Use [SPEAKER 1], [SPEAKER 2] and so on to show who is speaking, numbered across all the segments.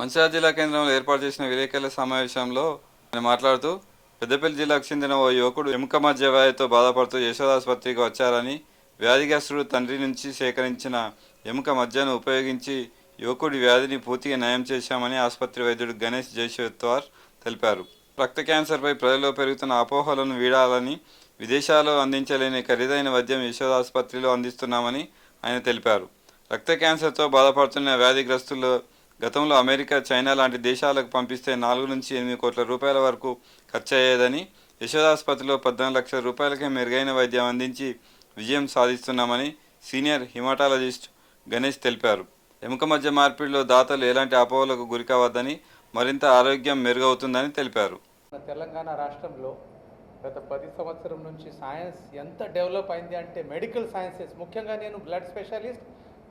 [SPEAKER 1] మంచిర్యాల జిల్లా కేంద్రంలో ఏర్పాటు చేసిన విలేకరుల సమావేశంలో ఆయన మాట్లాడుతూ పెద్దపల్లి జిల్లాకు చెందిన ఓ యువకుడు ఎముక మధ్య వ్యాధితో బాధపడుతూ యశోదాసుపత్రికి వచ్చారని వ్యాధిగ్రస్తుడు తండ్రి నుంచి సేకరించిన ఎముక మధ్యను ఉపయోగించి యువకుడి వ్యాధిని పూర్తిగా నయం చేశామని ఆసుపత్రి వైద్యుడు గణేష్ జైశ్వత్వార్ తెలిపారు. రక్త క్యాన్సర్పై ప్రజల్లో పెరుగుతున్న అపోహలను వీడాలని విదేశాల్లో అందించలేని ఖరీదైన వైద్యం యశోద ఆసుపత్రిలో అందిస్తున్నామని ఆయన తెలిపారు. రక్త క్యాన్సర్తో బాధపడుతున్న వ్యాధిగ్రస్తులు గతంలో అమెరికా చైనా లాంటి దేశాలకు పంపిస్తే నాలుగు నుంచి ఎనిమిది కోట్ల రూపాయల వరకు ఖర్చు అయ్యేదని యశోద పద్నాలుగు లక్షల రూపాయలకే మెరుగైన వైద్యం అందించి విజయం సాధిస్తున్నామని సీనియర్ హిమాటాలజిస్ట్ గణేష్ తెలిపారు. ఎముక మధ్య మార్పిడిలో దాతలు ఎలాంటి అపోహలకు గురికావద్దని మరింత ఆరోగ్యం మెరుగవుతుందని తెలిపారు.
[SPEAKER 2] మన తెలంగాణ రాష్ట్రంలో గత పది సంవత్సరం నుంచి సైన్స్ ఎంత డెవలప్ అయింది అంటే మెడికల్ సైన్సెస్ ముఖ్యంగా నేను blood specialist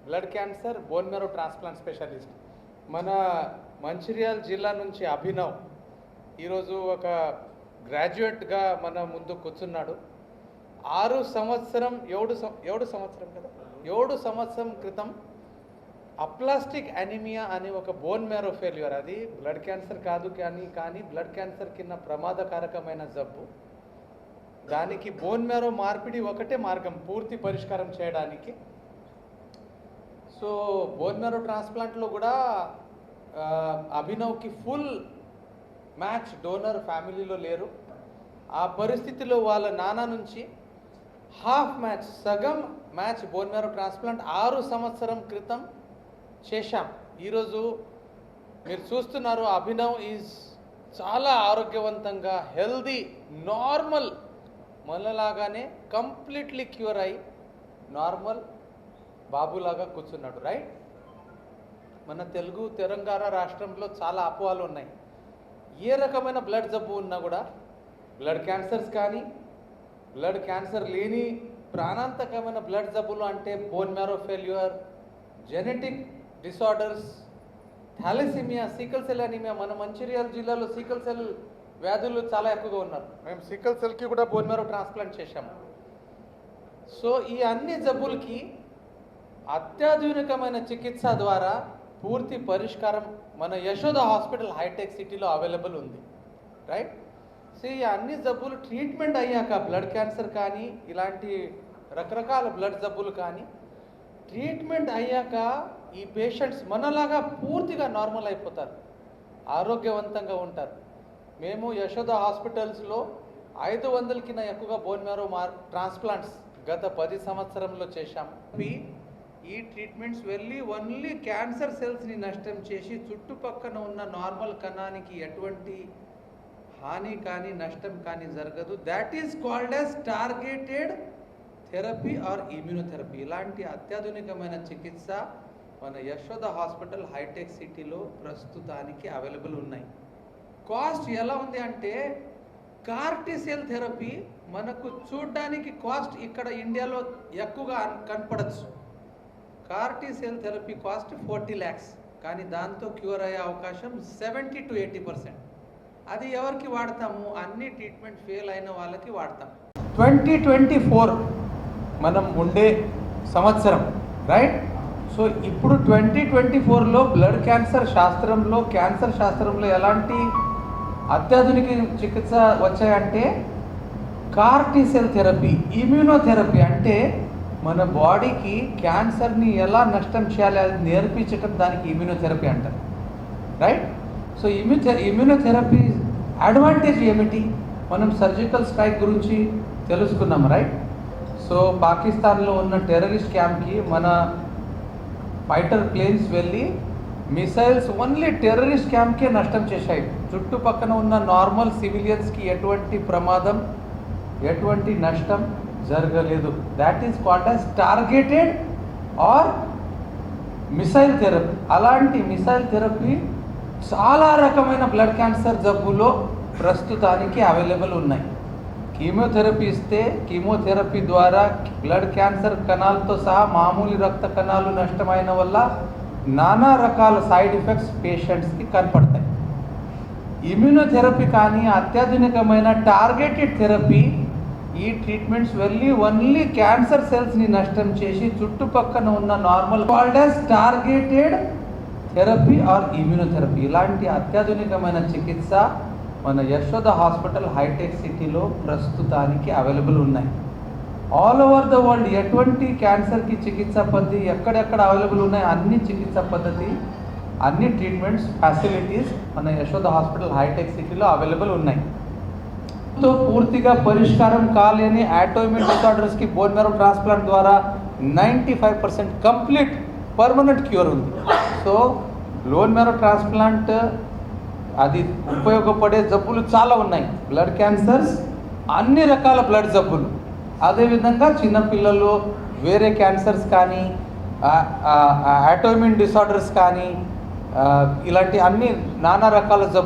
[SPEAKER 2] blood cancer bone marrow transplant specialist మన మంచిర్యాల జిల్లా నుంచి అభినవ్ ఈరోజు ఒక గ్రాడ్యుయేట్గా మన ముందు కూర్చున్నాడు. ఆరు సంవత్సరం ఏడు సం- ఏడు సంవత్సరం కదా? ఏడు సంవత్సరం క్రితం అప్లాస్టిక్ అనిమియా అనే ఒక బోన్ మ్యారో ఫెయిల్యూర్ అది బ్లడ్ క్యాన్సర్ కాదు కానీ కానీ బ్లడ్ క్యాన్సర్ కింద ప్రమాదకారకమైన జబ్బు. దానికి బోన్ మ్యారో మార్పిడి ఒకటే మార్గం పూర్తి పరిష్కారం చేయడానికి. సో బోన్ మ్యారో ట్రాన్స్ప్లాంట్లో కూడా అభినవ్కి ఫుల్ మ్యాచ్ డోనర్ ఫ్యామిలీలో లేరు. ఆ పరిస్థితిలో వాళ్ళ నాన్న నుంచి హాఫ్ మ్యాచ్ సగం మ్యాచ్ బోన్ మ్యారో ట్రాన్స్ప్లాంట్ ఆరు సంవత్సరం క్రితం చేశాం. ఈరోజు మీరు చూస్తున్నారు అభినవ్ ఈజ్ చాలా ఆరోగ్యవంతంగా హెల్దీ నార్మల్ మనలాగానే కంప్లీట్లీ క్యూర్ అయి నార్మల్ బాబులాగా కూర్చున్నాడు రైట్ మన తెలుగు తెలంగాణ రాష్ట్రంలో చాలా అపోహలు ఉన్నాయి. ఏ రకమైన బ్లడ్ జబ్బు ఉన్నా కూడా బ్లడ్ క్యాన్సర్స్ కానీ బ్లడ్ క్యాన్సర్ లేని ప్రాణాంతకమైన బ్లడ్ జబ్బులు అంటే bone marrow failure genetic disorders thalassemia sickle cell anemia మన మంచిర్యాల జిల్లాలో సీకల్ సెల్ వ్యాధులు చాలా ఎక్కువగా ఉన్నారు. మేము సీకల్ సెల్కి కూడా బోన్ మ్యారో ట్రాన్స్ప్లాంట్ చేశాము. సో ఈ అన్ని జబ్బులకి అత్యాధునికమైన చికిత్స ద్వారా పూర్తి పరిష్కారం మన యశోద హాస్పిటల్ హైటెక్ సిటీలో అవైలబుల్ ఉంది. రైట్? సో ఈ అన్ని జబ్బులు ట్రీట్మెంట్ అయ్యాక బ్లడ్ క్యాన్సర్ కానీ ఇలాంటి రకరకాల బ్లడ్ జబ్బులు కానీ ట్రీట్మెంట్ అయ్యాక ఈ పేషెంట్స్ మనలాగా పూర్తిగా నార్మల్ అయిపోతారు. ఆరోగ్యవంతంగా ఉంటారు. మేము యశోద హాస్పిటల్స్లో ఐదు వందల కింద ఎక్కువగా బోన్ మ్యారో మార్ ట్రాన్స్ప్లాంట్స్ గత పది సంవత్సరంలో చేశాం. ఈ- ట్రీట్మెంట్స్ వెళ్ళి ఓన్లీ క్యాన్సర్ సెల్స్ని నష్టం చేసి చుట్టుపక్కన ఉన్న నార్మల్ కణానికి ఎటువంటి హాని కానీ నష్టం కానీ జరగదు. That is called as targeted therapy or immunotherapy ఇలాంటి అత్యాధునికమైన చికిత్స మన యశోద హాస్పిటల్ హైటెక్ సిటీలో ప్రస్తుతానికి అవైలబుల్ ఉన్నాయి. కాస్ట్ ఎలా ఉంది అంటే కార్టిసెల్ థెరపీ మనకు చూడ్డానికి కాస్ట్ ఇక్కడ ఇండియాలో ఎక్కువగా కనపడచ్చు. CAR T cell therapy cost forty lakhs. కానీ దాంతో క్యూర్ అయ్యే అవకాశం సెవెంటీ టు ఎయిటీ పర్సెంట్. అది ఎవరికి వాడతాము? అన్ని ట్రీట్మెంట్ ఫెయిల్ అయిన వాళ్ళకి వాడతాం. ట్వంటీ ట్వంటీ ఫోర్ మనం ఉండే సంవత్సరం రైట్ సో ఇప్పుడు ట్వంటీ ట్వంటీ ఫోర్లో బ్లడ్ క్యాన్సర్ శాస్త్రంలో క్యాన్సర్ శాస్త్రంలో ఎలాంటి అత్యాధునిక చికిత్స వచ్చాయంటే కార్టీసెల్ థెరపీ ఇమ్యూనోథెరపీ అంటే మన బాడీకి క్యాన్సర్ని ఎలా నష్టం చేయాలి అది నేర్పించటం దానికి ఇమ్యూనోథెరపీ అంటారు. రైట్ సో ఇమ్యూథె ఇమ్యూనోథెరపీ అడ్వాంటేజ్ ఏమిటి? మనం సర్జికల్ స్ట్రైక్ గురించి తెలుసుకున్నాం రైట్ సో పాకిస్తాన్లో ఉన్న టెర్రరిస్ట్ క్యాంప్కి మన ఫైటర్ ప్లేన్స్ వెళ్ళి మిసైల్స్ ఓన్లీ టెర్రరిస్ట్ క్యాంప్కే నష్టం చేశాయి. చుట్టుపక్కన ఉన్న నార్మల్ సివిలియన్స్కి ఎటువంటి ప్రమాదం ఎటువంటి నష్టం జరగలేదు. That is called as targeted or missile therapy అలాంటి మిసైల్ థెరపీ చాలా రకమైన బ్లడ్ క్యాన్సర్ జబ్బులో ప్రస్తుతానికి అవైలబుల్ ఉన్నాయి. కీమోథెరపీ ఇస్తే కీమోథెరపీ ద్వారా బ్లడ్ క్యాన్సర్ కణాలతో సహా మామూలు రక్త కణాలు నష్టమైన వల్ల నానా రకాల సైడ్ ఎఫెక్ట్స్ పేషెంట్స్కి కనపడతాయి. ఇమ్యూనోథెరపీ కానీ అత్యాధునికమైన టార్గెటెడ్ థెరపీ ఈ ట్రీట్మెంట్స్ వెళ్ళి ఓన్లీ క్యాన్సర్ సెల్స్ని నష్టం చేసి చుట్టుపక్కన ఉన్న normal called as targeted therapy or immunotherapy ఇలాంటి అత్యాధునికమైన చికిత్స మన యశోద హాస్పిటల్ హైటెక్ సిటీలో ప్రస్తుతానికి అవైలబుల్ ఉన్నాయి. ఆల్ ఓవర్ ద వరల్డ్ ఎటువంటి క్యాన్సర్కి చికిత్స పద్ధతి ఎక్కడెక్కడ అవైలబుల్ ఉన్నాయి అన్ని చికిత్స పద్ధతి అన్ని ట్రీట్మెంట్స్ ఫెసిలిటీస్ మన యశోద హాస్పిటల్ హైటెక్ సిటీలో అవైలబుల్ ఉన్నాయి. తో పూర్తిగా పరిష్కారం కాలేని ఆటోమిన్ డిసార్డర్స్కి బోన్ మెరో ట్రాన్స్ప్లాంట్ ద్వారా ninety five percent complete permanent cure ఉంది. సో లోన్ మెరో ట్రాన్స్ప్లాంట్ అది ఉపయోగపడే జబ్బులు చాలా ఉన్నాయి. బ్లడ్ క్యాన్సర్స్ అన్ని రకాల బ్లడ్ జబ్బులు. అదేవిధంగా చిన్నపిల్లలు వేరే క్యాన్సర్స్ కానీ ఆటోమిన్ డిసార్డర్స్ కానీ ఇలాంటి అన్ని నానా రకాల జబ్బులు